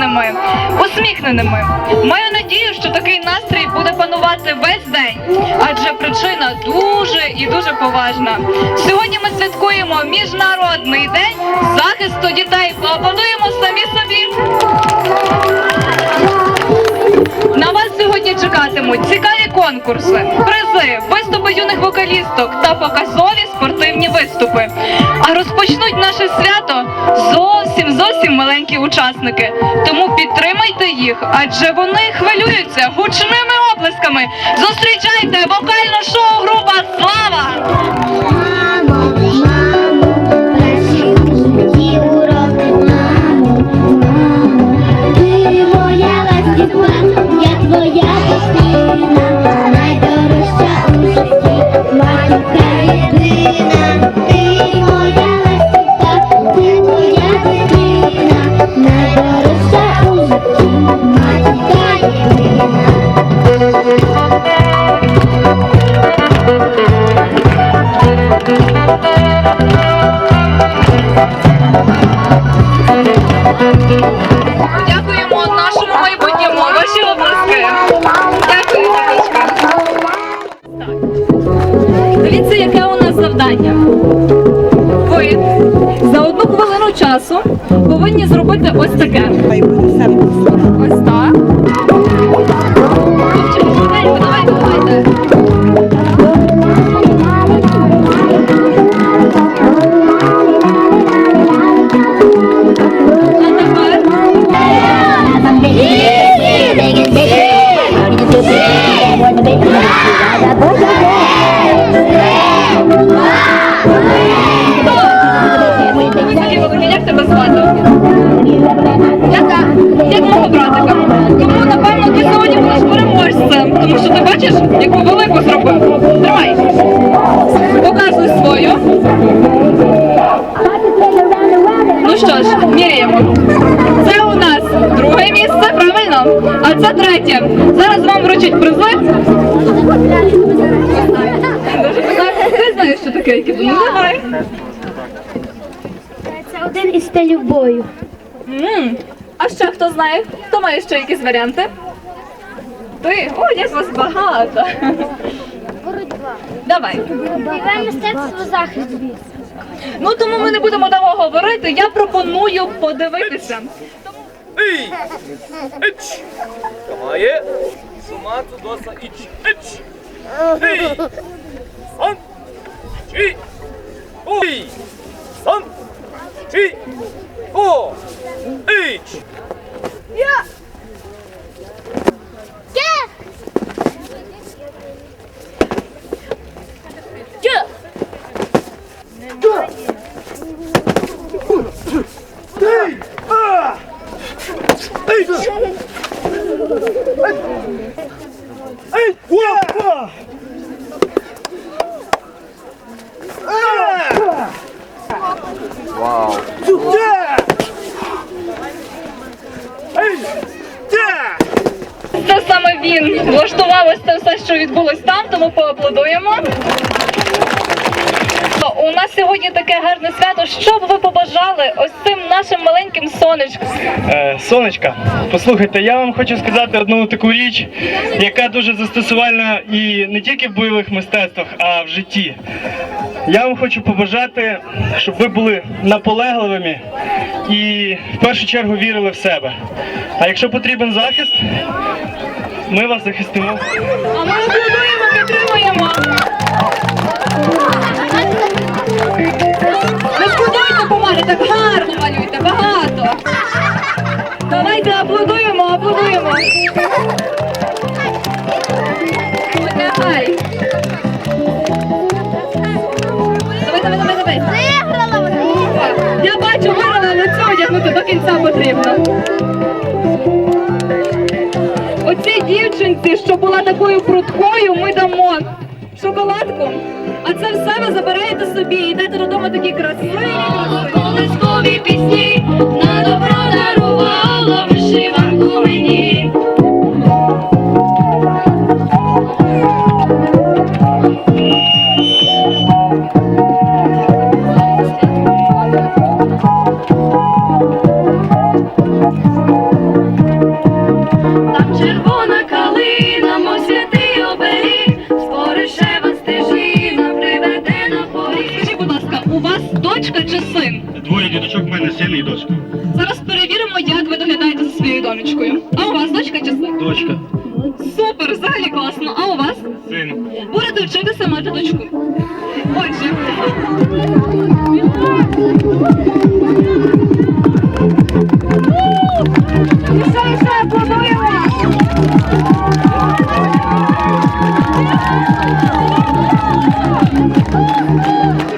радісними, усміхненими. Маю надію, що такий настрій буде панувати весь день, адже причина дуже і дуже поважна. Сьогодні ми святкуємо Міжнародний день захисту дітей. Поаплодуємо самі собі. На вас сьогодні чекатимуть цікаві конкурси, призи, виступи юних вокалісток та показові спортивні виступи. А розпочнуть наше свято зовсім зовсім маленькі учасники. Тому підтримайте їх, адже вони хвилюються гучними оплесками. Зустрічайте вокально шоу група Слава! Часу повинні зробити ось таке. Ось так. Бачиш, яку велику зробив. Тримай. Показуй свою. Ну що ж, міряємо. Це у нас друге місце, правильно? А це третє. Зараз вам вручать призи. Ти знаєш, що таке айкідо? Ну давай. Це один із стилів бою. М, А ще хто знає? Хто має ще якісь варіанти? Ти? О, як вас багато. Боротьба. Давай. Бойове мистецтво захисту. Ну тому ми не будемо довго говорити. Я пропоную подивитися. Ей! Іч! Тримає. Сумацу доса іч. Іч! Ей! Сан! Чі! Ой! Сан! Чі! О! Іч! Я! Чо? Ей! Уа! Вау! Сюда! Ей! Да! Це саме він влаштував ось це все, що відбулось там, тому поаплодуємо. У нас сьогодні таке гарне свято. Що б ви побажали ось цим нашим маленьким сонечкам? Е, Сонечка, послухайте, я вам хочу сказати одну таку річ, яка дуже застосувальна і не тільки в бойових мистецтвах, а в житті. Я вам хочу побажати, щоб ви були наполегливими і в першу чергу вірили в себе. А якщо потрібен захист, ми вас захистимо. А ми аплодуємо, підтримуємо. Не шкодуйте помари, так гарно малюйте, багато. Давайте аплодуємо, аплодуємо. Собі йдете додому такі красиві. Колискові пісні на добро дарувала вишиванку мені. Дочка. Зараз перевіримо, як ви доглядаєте за своєю донечкою. А у вас дочка чи син? Дочка. Супер, взагалі класно. А у вас? Син. Будете вчитися мати дочку. Отже. Все, все, аплодуємо!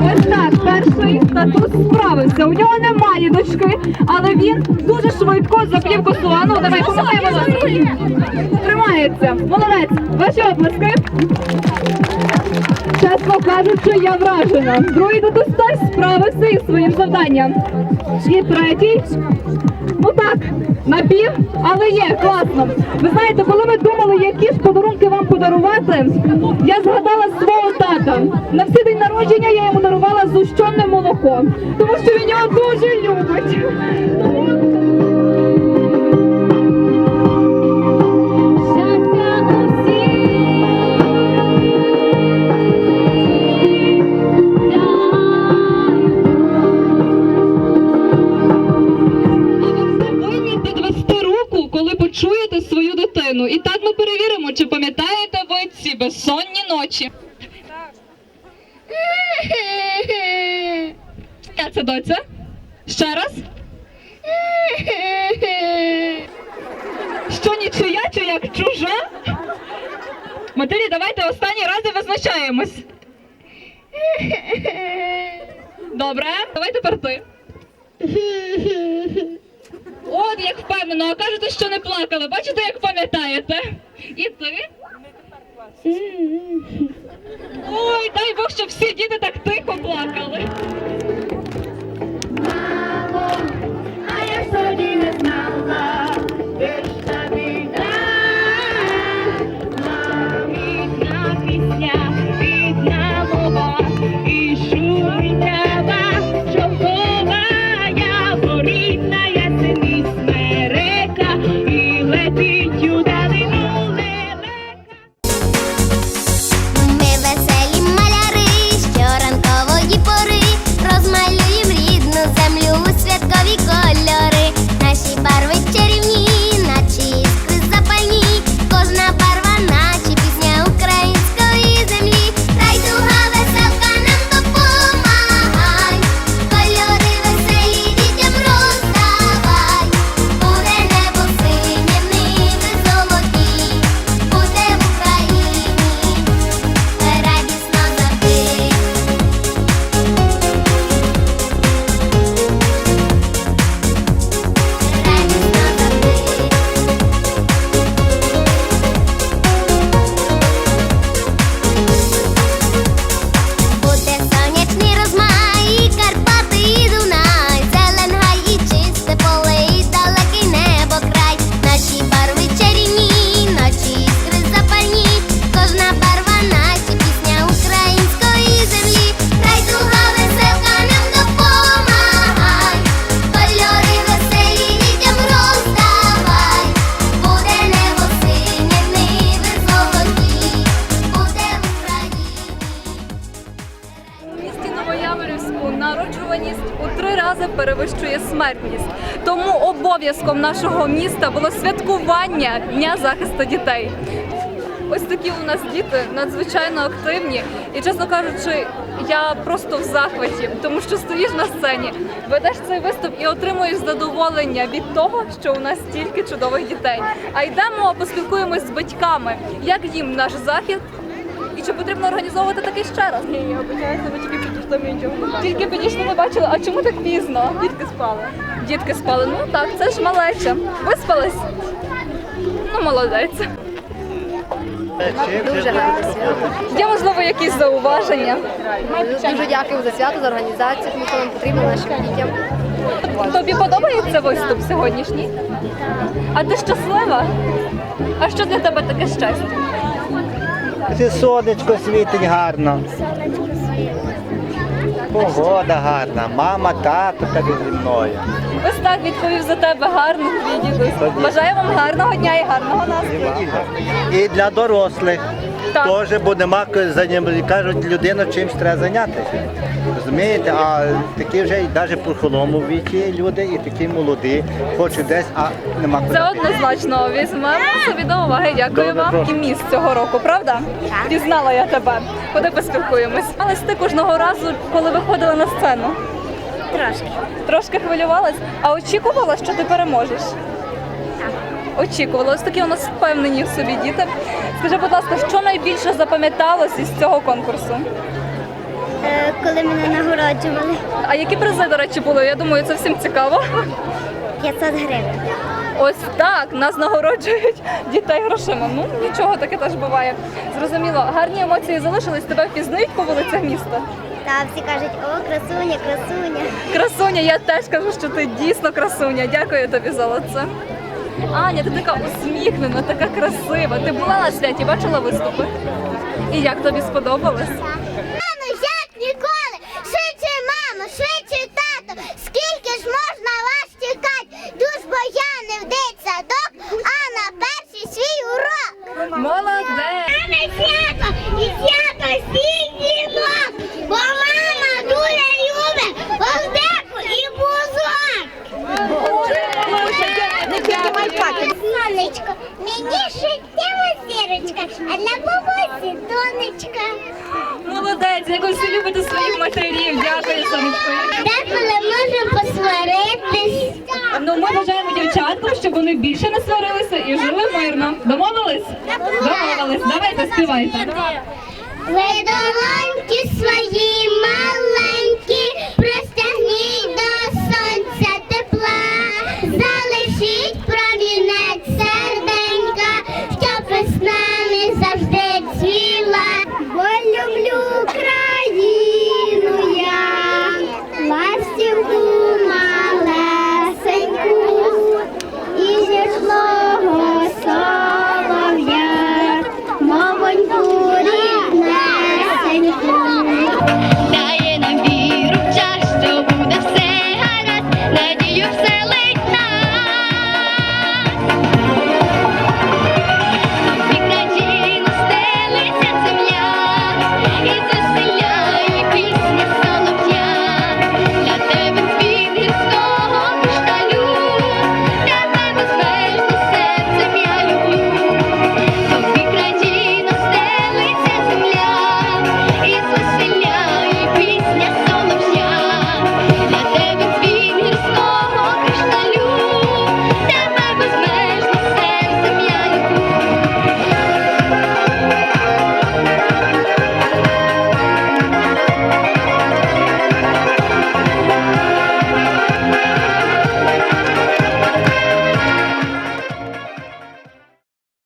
Ось так, перший татус справився. У нього немає дочки, але він дуже швидко заплів косу. А ну, давай, помагаємо. Тримається. Молодець. Ваші оплески. Чесно кажучи, я вражена. Другий теж справився із своїм завданням. І третій. Ну так, напів, але є, класно. Ви знаєте, коли ми думали, які ж подарунки вам подарувати, я згадала свого тата. На всі день народження я йому дарувала зущене молоко, тому чи пам'ятаєте ви ці безсонні ночі. Я це доця. Ще раз. Що нічия, чи як чужа? Матері, давайте останній раз визначаємось. Добре, давай тепер ти. От як впевнено, а кажете, що не плакали. Бачите, як пам'ятаєте? І ти? Ой, дай Бог, щоб всі діти так тихо плакали. А я собі не знала, смертність. Тому обов'язком нашого міста було святкування Дня захисту дітей. Ось такі у нас діти надзвичайно активні, і чесно кажучи, я просто в захваті, тому що стоїш на сцені, ведеш цей виступ і отримуєш задоволення від того, що у нас стільки чудових дітей. А йдемо поспілкуємось з батьками, як їм наш захід і чи потрібно організовувати такий ще раз? Ні, я обіцяюся, ви тільки підійшли ми нічого не бачили. Тільки підійшли, не бачили. А чому так пізно? Дітки спали. Дітки спали. Ну так, це ж малеча. Виспались? Ну, молодець. Дуже гарне свято. Є можливо якісь зауваження? Дуже дякую за свято, за організацію, тому що нам потрібно нашим дітям. Тобі подобається виступ сьогоднішній? А ти щаслива? А що для тебе таке щастя? Це сонечко світить гарно. Погода гарна, мама, тато тебе зі мною. Ось так відповів за тебе гарно твій дідусь. Бажаю вам гарного дня і гарного настрою. І для дорослих. Так. теж, бо нема кажуть, людина чимось треба зайнятися. Розумієте, а такі вже навіть в похилому віці люди, і такі молоді, хочуть десь, а нема куди. Це однозначно. Візьмемо собі до уваги. Дякую Добре, вам. прошу. І міст цього року, правда? Пізнала я тебе. Куди поспілкуємось? Але ти кожного разу, коли виходила на сцену. Трошки. Трошки хвилювалась, а очікувала, що ти переможеш. Очікувала. Ось такі у нас впевнені в собі діти. Скажи, будь ласка, що найбільше запам'яталось із цього конкурсу? Е, коли мене нагороджували А які призи, до речі, були? Я думаю, це всім цікаво. 500 гривень. Ось так нас нагороджують дітей грошима. Ну нічого, таке теж буває. Зрозуміло, гарні емоції залишились. Тебе впізнають по вулицях міста. Та всі кажуть, о, красуня, красуня. Красуня, я теж кажу, що ти дійсно красуня. Дякую тобі за це. Аня, ти така усміхнена, така красива. Ти була на святі, бачила виступи? І як тобі сподобалось? Мамо, як ніколи! Швидше, мамо, швидше, тато! Скільки ж можна вас чекати? Душ бо я не в дитсадок, а на перший свій урок! Молодець! Маме свято і свято сідімо, бо мама дуже любить овдеку і бузок. Сонечко, мені життєва зірочка, а для бабусі донечка. Молодець, як ви всі любите своїх матерів. Дякую, сонечко. Деколи можемо посваритись. Ну, ми бажаємо дівчаткам, щоб вони більше не сварилися і жили мирно. Домовились? Домовились. Давайте співайте. Ви долоньки свої маленькі.